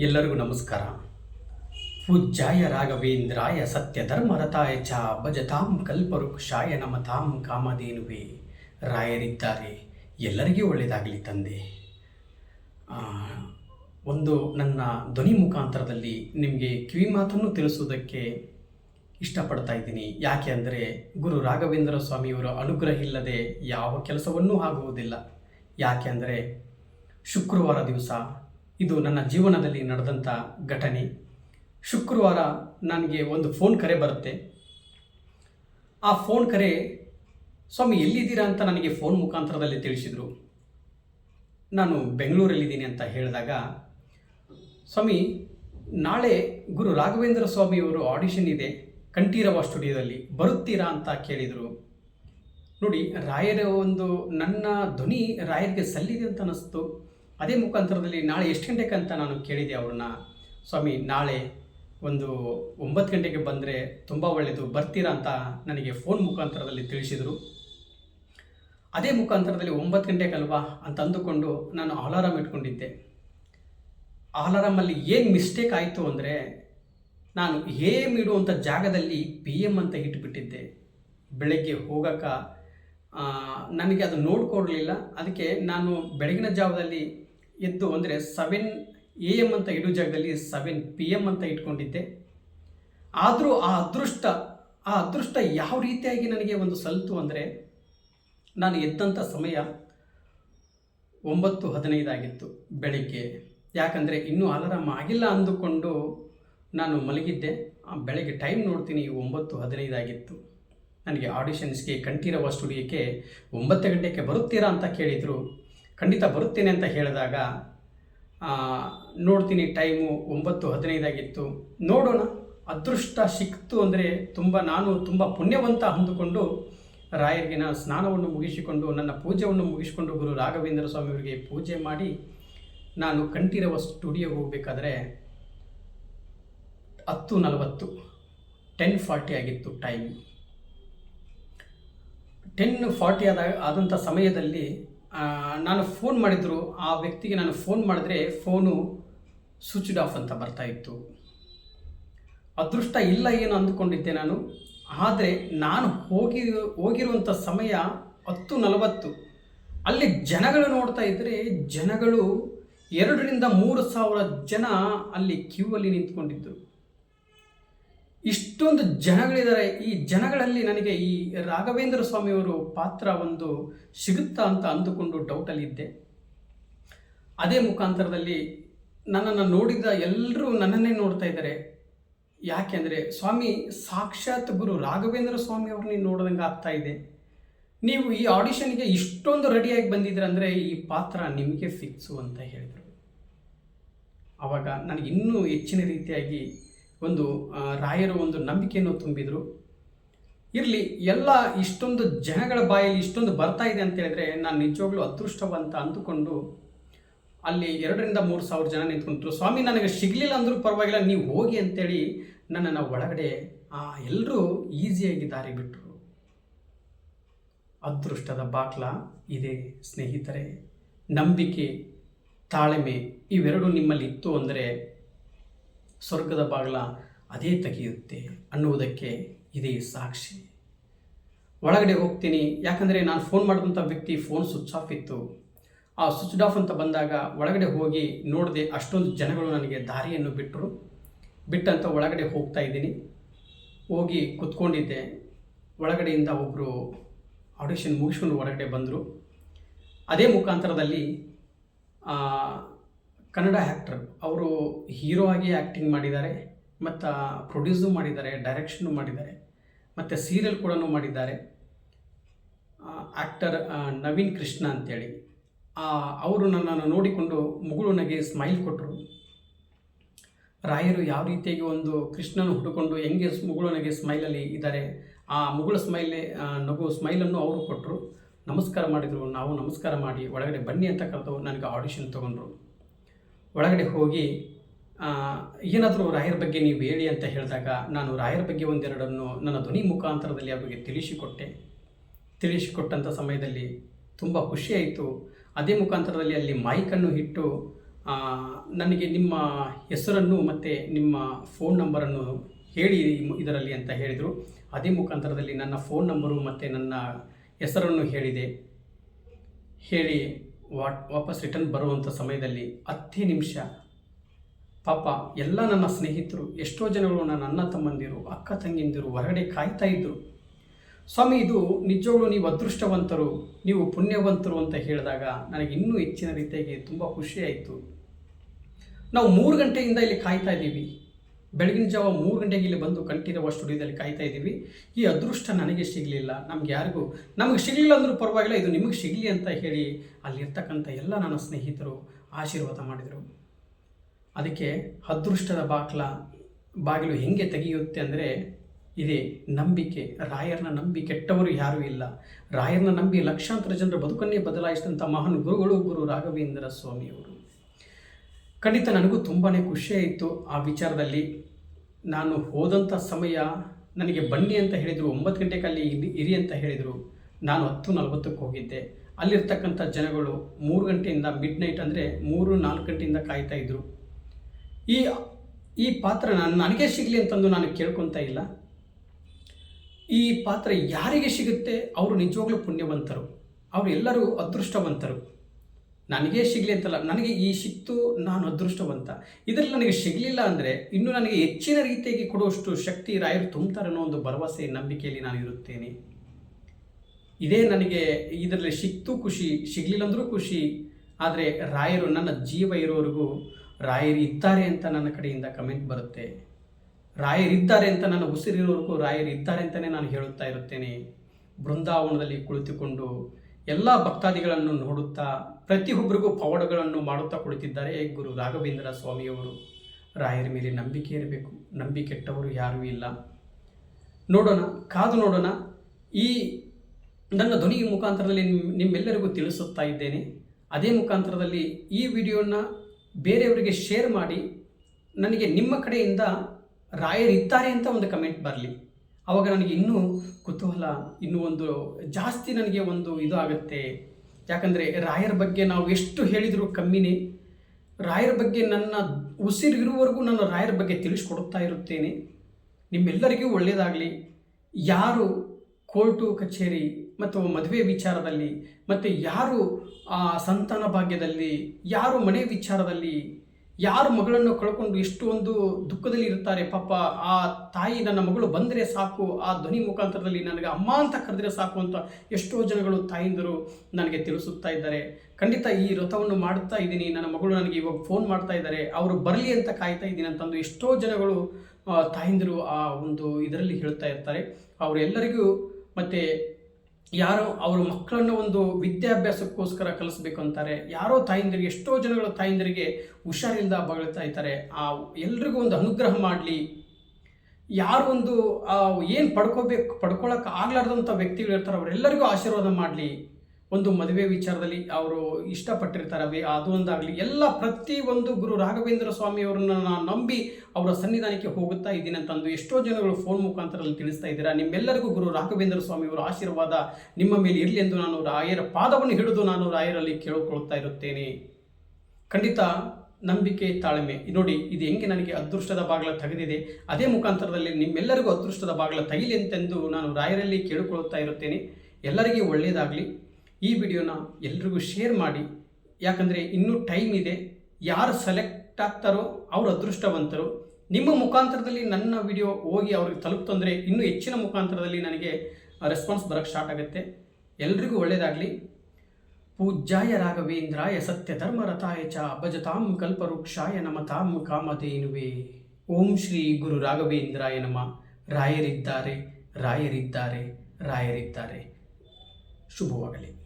ಎಲ್ಲರಿಗೂ ನಮಸ್ಕಾರ. ಪೂಜ್ಯಾಯ ರಾಘವೇಂದ್ರಾಯ ಸತ್ಯಧರ್ಮರತಾಯ ಚ ಭಜತಾಂ ಕಲ್ಪವೃಕ್ಷಾಯ ನಮತಾಂ ಕಾಮಧೇನುವೆ. ರಾಯರಿದ್ದಾರೆ. ಎಲ್ಲರಿಗೂ ಒಳ್ಳೆಯದಾಗಲಿ ತಂದೆ. ಒಂದು ನನ್ನ ಧ್ವನಿ ಮುಖಾಂತರದಲ್ಲಿ ನಿಮಗೆ ಕಿವಿ ಮಾತನ್ನು ತಿಳಿಸುವುದಕ್ಕೆ ಇಷ್ಟಪಡ್ತಾ ಇದ್ದೀನಿ. ಯಾಕೆ ಅಂದರೆ, ಗುರು ರಾಘವೇಂದ್ರ ಸ್ವಾಮಿಯವರ ಅನುಗ್ರಹ ಇಲ್ಲದೆ ಯಾವ ಕೆಲಸವನ್ನೂ ಆಗುವುದಿಲ್ಲ. ಯಾಕೆ ಅಂದರೆ, ಶುಕ್ರವಾರ ದಿವಸ ಇದು ನನ್ನ ಜೀವನದಲ್ಲಿ ನಡೆದಂಥ ಘಟನೆ. ಶುಕ್ರವಾರ ನನಗೆ ಒಂದು ಫೋನ್ ಕರೆ ಬರುತ್ತೆ. ಆ ಫೋನ್ ಕರೆ, ಸ್ವಾಮಿ, ಎಲ್ಲಿದ್ದೀರಾ ಅಂತ ನನಗೆ ಫೋನ್ ಮುಖಾಂತರದಲ್ಲಿ ತಿಳಿಸಿದರು. ನಾನು ಬೆಂಗಳೂರಲ್ಲಿದ್ದೀನಿ ಅಂತ ಹೇಳಿದಾಗ, ಸ್ವಾಮಿ, ನಾಳೆ ಗುರು ರಾಘವೇಂದ್ರ ಸ್ವಾಮಿಯವರು ಆಡಿಷನ್ ಇದೆ. ಕಂಠೀರವ ಸ್ಟುಡಿಯೋದಲ್ಲಿ ಬರುತ್ತೀರಾ ಅಂತ ಕೇಳಿದರು. ನೋಡಿ, ರಾಯರ ಒಂದು ನನ್ನ ಧ್ವನಿ ರಾಯರಿಗೆ ಸಲ್ಲಿದೆ ಅಂತ ಅನ್ನಿಸ್ತು. ಅದೇ ಮುಖಾಂತರದಲ್ಲಿ ನಾಳೆ ಎಷ್ಟು ಗಂಟೆಗೆ ಅಂತ ನಾನು ಕೇಳಿದೆ ಅವ್ರನ್ನ. ಸ್ವಾಮಿ, ನಾಳೆ ಒಂದು ಒಂಬತ್ತು ಗಂಟೆಗೆ ಬಂದರೆ ತುಂಬ ಒಳ್ಳೆಯದು ಬರ್ತೀರಾ ಅಂತ ನನಗೆ ಫೋನ್ ಮುಖಾಂತರದಲ್ಲಿ ತಿಳಿಸಿದರು. ಅದೇ ಮುಖಾಂತರದಲ್ಲಿ ಒಂಬತ್ತು ಗಂಟೆಗಲ್ವಾ ಅಂತ ಅಂದುಕೊಂಡು ನಾನು ಅಲಾರಾಮ್ ಇಟ್ಕೊಂಡಿದ್ದೆ. ಅಲಾರಾಮಲ್ಲಿ ಏನು ಮಿಸ್ಟೇಕ್ ಆಯಿತು ಅಂದರೆ ನಾನು ಎಂ ಇಡುವಂಥ ಜಾಗದಲ್ಲಿ ಪಿ ಎಂ ಅಂತ ಇಟ್ಬಿಟ್ಟಿದ್ದೆ. ಬೆಳಗ್ಗೆ ಹೋಗೋಕ್ಕೆ ನನಗೆ ಅದು ನೋಡ್ಕೊಡ್ಲಿಲ್ಲ. ಅದಕ್ಕೆ ನಾನು ಬೆಳಗಿನ ಜಾವದಲ್ಲಿ ಎದ್ದು ಅಂದರೆ ಸೆವೆನ್ ಎ ಎಂ ಅಂತ ಇಡೋ ಜಾಗದಲ್ಲಿ ಸೆವೆನ್ ಪಿ ಎಂ ಅಂತ ಇಟ್ಕೊಂಡಿದ್ದೆ. ಆದರೂ ಆ ಅದೃಷ್ಟ ಆ ಅದೃಷ್ಟ ಯಾವ ರೀತಿಯಾಗಿ ನನಗೆ ಒಂದು ಸಲ್ತು ಅಂದರೆ ನಾನು ಎದ್ದಂಥ ಸಮಯ ಒಂಬತ್ತು ಹದಿನೈದಾಗಿತ್ತು ಬೆಳಿಗ್ಗೆ. ಯಾಕಂದರೆ ಇನ್ನೂ ಅಲಾರಾಮ್ ಆಗಿಲ್ಲ ಅಂದುಕೊಂಡು ನಾನು ಮಲಗಿದ್ದೆ. ಆ ಬೆಳಗ್ಗೆ ಟೈಮ್ ನೋಡ್ತೀನಿ ಒಂಬತ್ತು ಹದಿನೈದಾಗಿತ್ತು. ನನಗೆ ಆಡಿಷನ್ಸ್ಗೆ ಕಂಠೀರವ ಸ್ಟುಡಿಯೋಕ್ಕೆ ಒಂಬತ್ತು ಗಂಟೆಗೆ ಬರುತ್ತೀರಾ ಅಂತ ಕೇಳಿದರು. ಖಂಡಿತ ಬರುತ್ತೇನೆ ಅಂತ ಹೇಳಿದಾಗ ನೋಡ್ತೀನಿ ಟೈಮು ಒಂಬತ್ತು ಹದಿನೈದಾಗಿತ್ತು. ನೋಡೋಣ. ಅದೃಷ್ಟ ಸಿಕ್ತು ಅಂದರೆ ತುಂಬ ನಾನು ತುಂಬ ಪುಣ್ಯವಂತ ಅಂದುಕೊಂಡು ರಾಯರಿಗೆ ನಾನು ಸ್ನಾನವನ್ನು ಮುಗಿಸಿಕೊಂಡು ನನ್ನ ಪೂಜೆಯನ್ನು ಮುಗಿಸಿಕೊಂಡು ಗುರು ರಾಘವೇಂದ್ರ ಸ್ವಾಮಿಯವರಿಗೆ ಪೂಜೆ ಮಾಡಿ ನಾನು ಕಂಠೀರವ ಸ್ಟುಡಿಯೋಗೆ ಹೋಗಬೇಕಾದ್ರೆ ಹತ್ತು ನಲವತ್ತು ಟೆನ್ ಫಾರ್ಟಿ ಆಗಿತ್ತು ಟೈಮ್ ಟೆನ್ ಫಾರ್ಟಿ ಆದ ಆದಂಥ ಸಮಯದಲ್ಲಿ ನಾನು ಫೋನ್ ಮಾಡಿದ್ರು, ಆ ವ್ಯಕ್ತಿಗೆ ನಾನು ಫೋನ್ ಮಾಡಿದ್ರೆ ಫೋನು ಸ್ವಿಚ್ಡ್ ಆಫ್ ಅಂತ ಬರ್ತಾ ಇತ್ತು. ಅದೃಷ್ಟ ಇಲ್ಲ ಏನು ಅಂದ್ಕೊಂಡಿದ್ದೆ ನಾನು. ಆದರೆ ನಾನು ಹೋಗಿ ಹೋಗಿರುವಂಥ ಸಮಯ ಹತ್ತು ನಲವತ್ತು. ಅಲ್ಲಿ ಜನಗಳು ನೋಡ್ತಾ ಇದ್ದರೆ ಜನಗಳು ಎರಡರಿಂದ ಮೂರು ಸಾವಿರ ಜನ ಅಲ್ಲಿ ಕ್ಯೂ ಅಲ್ಲಿ ನಿಂತ್ಕೊಂಡಿದ್ದರು ಇಷ್ಟೊಂದು ಜನಗಳಿದ್ದಾರೆ. ಈ ಜನಗಳಲ್ಲಿ ನನಗೆ ಈ ರಾಘವೇಂದ್ರ ಸ್ವಾಮಿಯವರು ಪಾತ್ರ ಒಂದು ಸಿಗುತ್ತಾ ಅಂತ ಅಂದುಕೊಂಡು ಡೌಟಲ್ಲಿ ಇದ್ದೆ. ಅದೇ ಮುಖಾಂತರದಲ್ಲಿ ನನ್ನನ್ನು ನೋಡಿದ ಎಲ್ಲರೂ ನನ್ನನ್ನೇ ನೋಡ್ತಾ ಇದ್ದಾರೆ. ಯಾಕೆಂದರೆ ಸ್ವಾಮಿ ಸಾಕ್ಷಾತ್ ಗುರು ರಾಘವೇಂದ್ರ ಸ್ವಾಮಿ ಅವ್ರನ್ನ ನೋಡಿದಂಗೆ ಆಗ್ತಾ ಇದೆ. ನೀವು ಈ ಆಡಿಷನ್ಗೆ ಇಷ್ಟೊಂದು ರೆಡಿಯಾಗಿ ಬಂದಿದ್ದೀರಂದರೆ ಈ ಪಾತ್ರ ನಿಮಗೆ ಫಿಕ್ಸು ಅಂತ ಹೇಳಿದರು. ಆವಾಗ ನನಗಿನ್ನೂ ಹೆಚ್ಚಿನ ರೀತಿಯಾಗಿ ಒಂದು ಆ, ರಾಯರು ಒಂದು ನಂಬಿಕೆಯನ್ನು ತುಂಬಿದರು. ಇರಲಿ ಎಲ್ಲ ಇಷ್ಟೊಂದು ಜನಗಳ ಬಾಯಲ್ಲಿ ಇಷ್ಟೊಂದು ಬರ್ತಾ ಇದೆ ಅಂತ ಹೇಳಿದ್ರೆ ನಾನು ನಿಜವಾಗ್ಲೂ ಅದೃಷ್ಟವಂತ ಅಂದುಕೊಂಡು ಅಲ್ಲಿ ಎರಡರಿಂದ ಮೂರು ಸಾವಿರ ಜನ ನಿಂತ್ಕೊಂಡ್ರು. ಸ್ವಾಮಿ ನನಗೆ ಸಿಗಲಿಲ್ಲ ಅಂದರೂ ಪರವಾಗಿಲ್ಲ ನೀವು ಹೋಗಿ ಅಂತೇಳಿ ನನ್ನನ್ನು ಒಳಗಡೆ ಎಲ್ಲರೂ ಈಸಿಯಾಗಿ ದಾರಿ ಬಿಟ್ಟರು ಅದೃಷ್ಟದ ಬಾಕ್ಲ ಇದೆ ಸ್ನೇಹಿತರೆ. ನಂಬಿಕೆ ತಾಳ್ಮೆ ಇವೆರಡು ನಿಮ್ಮಲ್ಲಿ ಇತ್ತು ಅಂದರೆ ಸ್ವರ್ಗದ ಬಾಗಿಲ ಅದೇ ತೆಗೆಯುತ್ತೆ ಅನ್ನುವುದಕ್ಕೆ ಇದೇ ಸಾಕ್ಷಿ. ಒಳಗಡೆ ಹೋಗ್ತೀನಿ, ಯಾಕಂದರೆ ನಾನು ಫೋನ್ ಮಾಡಿದಂಥ ವ್ಯಕ್ತಿ ಫೋನ್ ಸ್ವಿಚ್ ಆಫ್ ಇತ್ತು. ಆ ಸ್ವಿಚ್ ಆಫ್ ಅಂತ ಬಂದಾಗ ಒಳಗಡೆ ಹೋಗಿ ನೋಡಿದೆ ಅಷ್ಟೊಂದು ಜನಗಳು ನನಗೆ ದಾರಿಯನ್ನು ಬಿಟ್ಟರು. ಬಿಟ್ಟಂತ ಒಳಗಡೆ ಹೋಗ್ತಾ ಇದ್ದೀನಿ. ಹೋಗಿ ಕುತ್ಕೊಂಡಿದ್ದೆ. ಒಳಗಡೆಯಿಂದ ಒಬ್ಬರು ಆಡಿಷನ್ ಮುಗಿಸ್ಕೊಂಡು ಹೊರಗಡೆ ಬಂದರು. ಅದೇ ಮುಖಾಂತರದಲ್ಲಿ ಕನ್ನಡ ಆ್ಯಕ್ಟರ್ ಅವರು ಹೀರೋ ಆಗಿ ಆ್ಯಕ್ಟಿಂಗ್ ಮಾಡಿದ್ದಾರೆ, ಮತ್ತು ಪ್ರೊಡ್ಯೂಸು ಮಾಡಿದ್ದಾರೆ ಡೈರೆಕ್ಷನ್ನು ಮಾಡಿದ್ದಾರೆ, ಮತ್ತು ಸೀರಿಯಲ್ ಕೂಡ ಮಾಡಿದ್ದಾರೆ. ಆ್ಯಕ್ಟರ್ ನವೀನ್ ಕೃಷ್ಣ ಅಂತೇಳಿ. ಅವರು ನನ್ನನ್ನು ನೋಡಿಕೊಂಡು ಮುಗುಳು ನನಗೆ ಸ್ಮೈಲ್ ಕೊಟ್ಟರು ರಾಯರು ಯಾವ ರೀತಿಯಾಗಿ ಒಂದು ಕೃಷ್ಣನ ಹುಡುಕೊಂಡು ಹೆಂಗೆ ಮುಗುಳು ನನಗೆ ಸ್ಮೈಲಲ್ಲಿ ಇದ್ದಾರೆ, ಆ ಮುಗುಳ ಸ್ಮೈಲ್ ನಗು ಸ್ಮೈಲನ್ನು ಅವರು ಕೊಟ್ಟರು ನಮಸ್ಕಾರ ಮಾಡಿದರು. ನಾವು ನಮಸ್ಕಾರ ಮಾಡಿ ಒಳಗಡೆ ಬನ್ನಿ ಅಂತ ಕರೆದು ನನಗೆ ಆಡಿಷನ್ ತೊಗೊಂಡ್ರು. ಒಳಗಡೆ ಹೋಗಿ ಏನಾದರೂ ರಾಯರ ಬಗ್ಗೆ ನೀವು ಹೇಳಿ ಅಂತ ಹೇಳಿದಾಗ ನಾನು ರಾಯರ ಬಗ್ಗೆ ಒಂದೆರಡನ್ನು ನನ್ನ ಧ್ವನಿ ಮುಖಾಂತರದಲ್ಲಿ ಅವರಿಗೆ ತಿಳಿಸಿಕೊಟ್ಟೆ. ತಿಳಿಸಿಕೊಟ್ಟಂಥ ಸಮಯದಲ್ಲಿ ತುಂಬ ಖುಷಿಯಾಯಿತು. ಅದೇ ಮುಖಾಂತರದಲ್ಲಿ ಅಲ್ಲಿ ಮೈಕನ್ನು ಇಟ್ಟು ನನಗೆ ನಿಮ್ಮ ಹೆಸರನ್ನು ಮತ್ತು ನಿಮ್ಮ ಫೋನ್ ನಂಬರನ್ನು ಹೇಳಿ ಇದರಲ್ಲಿ ಅಂತ ಹೇಳಿದರು. ಅದೇ ಮುಖಾಂತರದಲ್ಲಿ ನನ್ನ ಫೋನ್ ನಂಬರು ಮತ್ತು ನನ್ನ ಹೆಸರನ್ನು ಹೇಳಿದೆ. ಹೇಳಿ ವಾಪಸ್ ರಿಟರ್ನ್ ಬರುವಂಥ ಸಮಯದಲ್ಲಿ ಹತ್ತೇ ನಿಮಿಷ. ಪಾಪ ಎಲ್ಲ ನನ್ನ ಸ್ನೇಹಿತರು, ಎಷ್ಟೋ ಜನಗಳು ನನ್ನ ಅಣ್ಣ ತಮ್ಮಂದಿರು, ಅಕ್ಕ ತಂಗಿಂದಿರು ಹೊರಗಡೆ ಕಾಯ್ತಾ ಇದ್ದರು ಸ್ವಾಮಿ, ಇದು ನಿಜವಾಗ್ಲೂ ನೀವು ಅದೃಷ್ಟವಂತರು, ನೀವು ಪುಣ್ಯವಂತರು ಅಂತ ಹೇಳಿದಾಗ ನನಗೆ ಇನ್ನೂ ಹೆಚ್ಚಿನ ರೀತಿಯಾಗಿ ತುಂಬ ಖುಷಿಯಾಯಿತು ನಾವು ಮೂರು ಗಂಟೆಯಿಂದ ಇಲ್ಲಿ ಕಾಯ್ತಾ ಇದ್ದೀವಿ. ಬೆಳಗಿನ ಜಾವ ಮೂರು ಗಂಟೆಗೆ ಇಲ್ಲಿ ಬಂದು ಕಂಠೀರವ ಸ್ಟುಡಿಯೋದಲ್ಲಿ ಕಾಯ್ತಾ ಇದ್ದೀವಿ. ಈ ಅದೃಷ್ಟ ನನಗೆ ಸಿಗಲಿಲ್ಲ. ನಮ್ಗೆ ಯಾರಿಗೂ, ನಮಗೆ ಸಿಗಲಿಲ್ಲ ಅಂದರೂ ಪರವಾಗಿಲ್ಲ, ಇದು ನಿಮಗೆ ಸಿಗಲಿ ಅಂತ ಹೇಳಿ ಅಲ್ಲಿರ್ತಕ್ಕಂಥ ಎಲ್ಲ ನನ್ನ ಸ್ನೇಹಿತರು ಆಶೀರ್ವಾದ ಮಾಡಿದರು. ಅದಕ್ಕೆ ಅದೃಷ್ಟದ ಬಾಕ್ಲ, ಬಾಗಿಲು ಹೆಂಗೆ ತೆಗೆಯುತ್ತೆ ಅಂದರೆ, ಇದೇ ನಂಬಿಕೆ. ರಾಯರನ್ನ ನಂಬಿ ಕೆಟ್ಟವರು ಯಾರೂ ಇಲ್ಲ. ರಾಯರನ್ನ ನಂಬಿ ಲಕ್ಷಾಂತರ ಜನರ ಬದುಕನ್ನೇ ಬದಲಾಯಿಸಿದಂಥ ಮಹಾನ್ ಗುರುಗಳು ಗುರು ರಾಘವೇಂದ್ರ ಸ್ವಾಮಿಯವರು. ಖಂಡಿತ ನನಗೂ ತುಂಬಾ ಖುಷಿಯಾಯಿತು ಆ ವಿಚಾರದಲ್ಲಿ. ನಾನು ಹೋದಂಥ ಸಮಯ ನನಗೆ ಬನ್ನಿ ಅಂತ ಹೇಳಿದರು, ಒಂಬತ್ತು ಗಂಟೆಗೆ ಅಲ್ಲಿ ಇರಿ- ಇರಿ ಅಂತ ಹೇಳಿದರು. ನಾನು ಹತ್ತು ನಲವತ್ತಕ್ಕೆ ಹೋಗಿದ್ದೆ. ಅಲ್ಲಿರ್ತಕ್ಕಂಥ ಜನಗಳು ಮೂರು ಗಂಟೆಯಿಂದ ಮಿಡ್ ನೈಟ್ ಅಂದರೆ ಮೂರು ನಾಲ್ಕು ಗಂಟೆಯಿಂದ ಕಾಯ್ತಾ ಇದ್ದರು ಈ ಈ ಪಾತ್ರ ನಾನು, ನನಗೆ ಸಿಗಲಿ ಅಂತಂದು ನಾನು ಕೇಳ್ಕೊತಾ ಇಲ್ಲ. ಈ ಪಾತ್ರ ಯಾರಿಗೆ ಸಿಗುತ್ತೆ? ಅವರು ನಿಜವಾಗ್ಲೂ ಪುಣ್ಯವಂತರು. ಅವರು ಎಲ್ಲರೂ ಅದೃಷ್ಟವಂತರು. ನನಗೆ ಸಿಗಲಿ ಅಂತಲ್ಲ, ನನಗೆ ಈ ಸಿಕ್ತು, ನಾನು ಅದೃಷ್ಟವಂತ. ಇದರಲ್ಲಿ ನನಗೆ ಸಿಗಲಿಲ್ಲ ಅಂದರೆ ಇನ್ನು ನನಗೆ ಹೆಚ್ಚಿನ ರೀತಿಯಾಗಿ ಕೊಡುವಷ್ಟು ಶಕ್ತಿ ರಾಯರು ತುಂಬ್ತಾರೆ ಅನ್ನೋ ಒಂದು ಭರವಸೆ, ನಂಬಿಕೆಯಲ್ಲಿ ನಾನು ಇರುತ್ತೇನೆ. ಇದೇ ನನಗೆ ಇದರಲ್ಲಿ ಸಿಕ್ತು ಖುಷಿ, ಸಿಗಲಿಲ್ಲ ಅಂದರೂ ಖುಷಿ, ಆದರೆ ರಾಯರು, ನನ್ನ ಜೀವ ಇರೋವರೆಗೂ ರಾಯರು ಇದ್ದಾರೆ ಅಂತ ನನ್ನ ಕಡೆಯಿಂದ ಕಮೆಂಟ್ ಬರುತ್ತೆ. ರಾಯರಿದ್ದಾರೆ ಅಂತ ನನ್ನ ರಾಯರು ಇದ್ದಾರೆ ಅಂತಲೇ ನಾನು ಹೇಳುತ್ತಾ ಇರುತ್ತೇನೆ. ಬೃಂದಾವನದಲ್ಲಿ ಕುಳಿತುಕೊಂಡು ಎಲ್ಲ ಭಕ್ತಾದಿಗಳನ್ನು ನೋಡುತ್ತಾ ಪ್ರತಿಯೊಬ್ಬರಿಗೂ ಪವಾಡಗಳನ್ನು ಮಾಡುತ್ತಾ ಕುಳಿತಿದ್ದಾರೆ ಗುರು ರಾಘವೇಂದ್ರ ಸ್ವಾಮಿಯವರು. ರಾಯರ ಮೇಲೆ ನಂಬಿಕೆ ಇರಬೇಕು, ನಂಬಿಕೆಟ್ಟವರು ಯಾರೂ ಇಲ್ಲ. ನೋಡೋಣ, ಕಾದು ನೋಡೋಣ. ಈ ನನ್ನ ಧ್ವನಿ ಮುಖಾಂತರದಲ್ಲಿ ನಿಮ್- ನಿಮ್ಮೆಲ್ಲರಿಗೂ ತಿಳಿಸುತ್ತಾ ಇದ್ದೇನೆ. ಅದೇ ಮುಖಾಂತರದಲ್ಲಿ ಈ ವಿಡಿಯೋನ ಬೇರೆಯವರಿಗೆ ಶೇರ್ ಮಾಡಿ, ನನಗೆ ನಿಮ್ಮ ಕಡೆಯಿಂದ ರಾಯರಿದ್ದಾರೆ ಅಂತ ಒಂದು ಕಮೆಂಟ್ ಬರಲಿ. ಆವಾಗ ನನಗೆ ಇನ್ನೂ ಕುತೂಹಲ, ಇನ್ನೂ ಒಂದು ಜಾಸ್ತಿ ನನಗೆ ಒಂದು ಇದು ಆಗುತ್ತೆ. ಯಾಕಂದರೆ ರಾಯರ ಬಗ್ಗೆ ನಾವು ಎಷ್ಟು ಹೇಳಿದರೂ ಕಮ್ಮಿನೇ. ರಾಯರ ಬಗ್ಗೆ ನನ್ನ ಉಸಿರು ಇರುವವರೆಗೂ ನಾನು ರಾಯರ ಬಗ್ಗೆ ತಿಳಿಸ್ಕೊಡುತ್ತಾ ಇರುತ್ತೇನೆ. ನಿಮ್ಮೆಲ್ಲರಿಗೂ ಒಳ್ಳೆಯದಾಗಲಿ ಯಾರು ಕೋರ್ಟು, ಕಚೇರಿ ಮತ್ತು ಮದುವೆ ವಿಚಾರದಲ್ಲಿ ಮತ್ತು ಯಾರು ಆ ಸಂತಾನ ಭಾಗ್ಯದಲ್ಲಿ, ಯಾರು ಮನೆ ವಿಚಾರದಲ್ಲಿ ಯಾರು ಮಗಳನ್ನು ಕಳ್ಕೊಂಡು ಎಷ್ಟು ಒಂದು ದುಃಖದಲ್ಲಿ ಇರ್ತಾರೆ ಪಾಪ ಆ ತಾಯಿ ನನ್ನ ಮಗಳು ಬಂದರೆ ಸಾಕು, ಆ ಧ್ವನಿ ಮುಖಾಂತರದಲ್ಲಿ ನನಗೆ ಅಮ್ಮ ಅಂತ ಕರೆದ್ರೆ ಸಾಕು ಅಂತ ಎಷ್ಟೋ ಜನಗಳು ತಾಯಿಂದರು ನನಗೆ ತಿಳಿಸುತ್ತಾ ಇದ್ದಾರೆ. ಖಂಡಿತ ಈ ವ್ರತವನ್ನು ಮಾಡ್ತಾ ಇದ್ದೀನಿ. ನನ್ನ ಮಗಳು ನನಗೆ ಇವಾಗ ಫೋನ್ ಮಾಡ್ತಾ ಇದ್ದಾರೆ. ಅವರು ಬರಲಿ ಅಂತ ಕಾಯ್ತಾ ಇದ್ದೀನಿ ಅಂತಂದು ಎಷ್ಟೋ ಜನಗಳು ತಾಯಿಂದರು ತಾಯಂದಿರು ಆ ಒಂದು ಇದರಲ್ಲಿ ಹೇಳ್ತಾ ಇರ್ತಾರೆ. ಅವರೆಲ್ಲರಿಗೂ ಮತ್ತು ಯಾರೋ ಅವ್ರ ಮಕ್ಕಳನ್ನು ಒಂದು ವಿದ್ಯಾಭ್ಯಾಸಕ್ಕೋಸ್ಕರ ಕಲಿಸ್ಬೇಕು ಅಂತಾರೆ, ಯಾರೋ ತಾಯಿಂದರಿಗೆ, ಎಷ್ಟೋ ಜನಗಳ ತಾಯಿಂದರಿಗೆ ಹುಷಾರಿಲ್ಲದ ಬಗಳ್ತಾ ಇದ್ದಾರೆ, ಆ ಎಲ್ರಿಗೂ ಒಂದು ಅನುಗ್ರಹ ಮಾಡಲಿ. ಯಾರು ಒಂದು ಏನು ಪಡ್ಕೋಬೇಕು ಪಡ್ಕೊಳಕ್ಕೆ ಆಗ್ಲಾರ್ದಂಥ ವ್ಯಕ್ತಿಗಳು ಇರ್ತಾರೆ ಅವರೆಲ್ಲರಿಗೂ ಆಶೀರ್ವಾದ ಮಾಡಲಿ. ಒಂದು ಮದುವೆ ವಿಚಾರದಲ್ಲಿ ಅವರು ಇಷ್ಟಪಟ್ಟಿರ್ತಾರೆ ಅದು ಒಂದಾಗಲಿ. ಎಲ್ಲ ಪ್ರತಿ ಒಂದು ಗುರು ರಾಘವೇಂದ್ರ ಸ್ವಾಮಿಯವರನ್ನ ನಾನು ನಂಬಿ ಅವರ ಸನ್ನಿಧಾನಕ್ಕೆ ಹೋಗುತ್ತಾ ಇದ್ದೀನಿ ಅಂತಂದು ಎಷ್ಟೋ ಜನಗಳು ಫೋನ್ ಮುಖಾಂತರದಲ್ಲಿ ತಿಳಿಸ್ತಾ ಇದ್ದೀರಾ? ನಿಮ್ಮೆಲ್ಲರಿಗೂ ಗುರು ರಾಘವೇಂದ್ರ ಸ್ವಾಮಿಯವರ ಆಶೀರ್ವಾದ ನಿಮ್ಮ ಮೇಲೆ ಇರಲಿ ಎಂದು ನಾನು ರಾಯರ ಪಾದವನ್ನು ಹಿಡಿದು ನಾನು ರಾಯರಲ್ಲಿ ಕೇಳಿಕೊಳ್ತಾ ಇರುತ್ತೇನೆ. ಖಂಡಿತ ನಂಬಿಕೆ ತಾಳ್ಮೆ. ನೋಡಿ, ಇದು ಹೆಂಗೆ ನನಗೆ ಅದೃಷ್ಟದ ಬಾಗಿಲ ತೆಗೆದಿದೆ. ಅದೇ ಮುಖಾಂತರದಲ್ಲಿ ನಿಮ್ಮೆಲ್ಲರಿಗೂ ಅದೃಷ್ಟದ ಬಾಗಿಲ ತೆಗಿಲಿ ಅಂತೆಂದು ನಾನು ರಾಯರಲ್ಲಿ ಕೇಳಿಕೊಳ್ಳುತ್ತಾ ಇರುತ್ತೇನೆ. ಎಲ್ಲರಿಗೂ ಒಳ್ಳೆಯದಾಗಲಿ ಈ ವಿಡಿಯೋನ ಎಲ್ರಿಗೂ ಶೇರ್ ಮಾಡಿ. ಯಾಕಂದರೆ ಇನ್ನೂ ಟೈಮ್ ಇದೆ. ಯಾರು ಸೆಲೆಕ್ಟ್ ಆಗ್ತಾರೋ ಅವರು ಅದೃಷ್ಟವಂತರು. ನಿಮ್ಮ ಮುಖಾಂತರದಲ್ಲಿ ನನ್ನ ವಿಡಿಯೋ ಹೋಗಿ ಅವ್ರಿಗೆ ತಲುಪ್ತಂದರೆ ಇನ್ನೂ ಹೆಚ್ಚಿನ ಮುಖಾಂತರದಲ್ಲಿ ನನಗೆ ರೆಸ್ಪಾನ್ಸ್ ಬರೋಕ್ಕೆ ಸ್ಟಾರ್ಟ್ ಆಗುತ್ತೆ. ಎಲ್ರಿಗೂ ಒಳ್ಳೆಯದಾಗಲಿ ಪೂಜ್ಯಾಯ ರಾಘವೇಂದ್ರಾಯ ಸತ್ಯ ಧರ್ಮರಥಾಯ ಚ ಭಜತಾಂ ಕಲ್ಪವೃಕ್ಷಾಯ ನಮತಾಂ ಕಾಮಧೇನುವೆ. ಓಂ ಶ್ರೀ ಗುರು ರಾಘವೇಂದ್ರಾಯ ನಮ. ರಾಯರಿದ್ದಾರೆ ರಾಯರಿದ್ದಾರೆ ರಾಯರಿದ್ದಾರೆ. ಶುಭವಾಗಲಿ.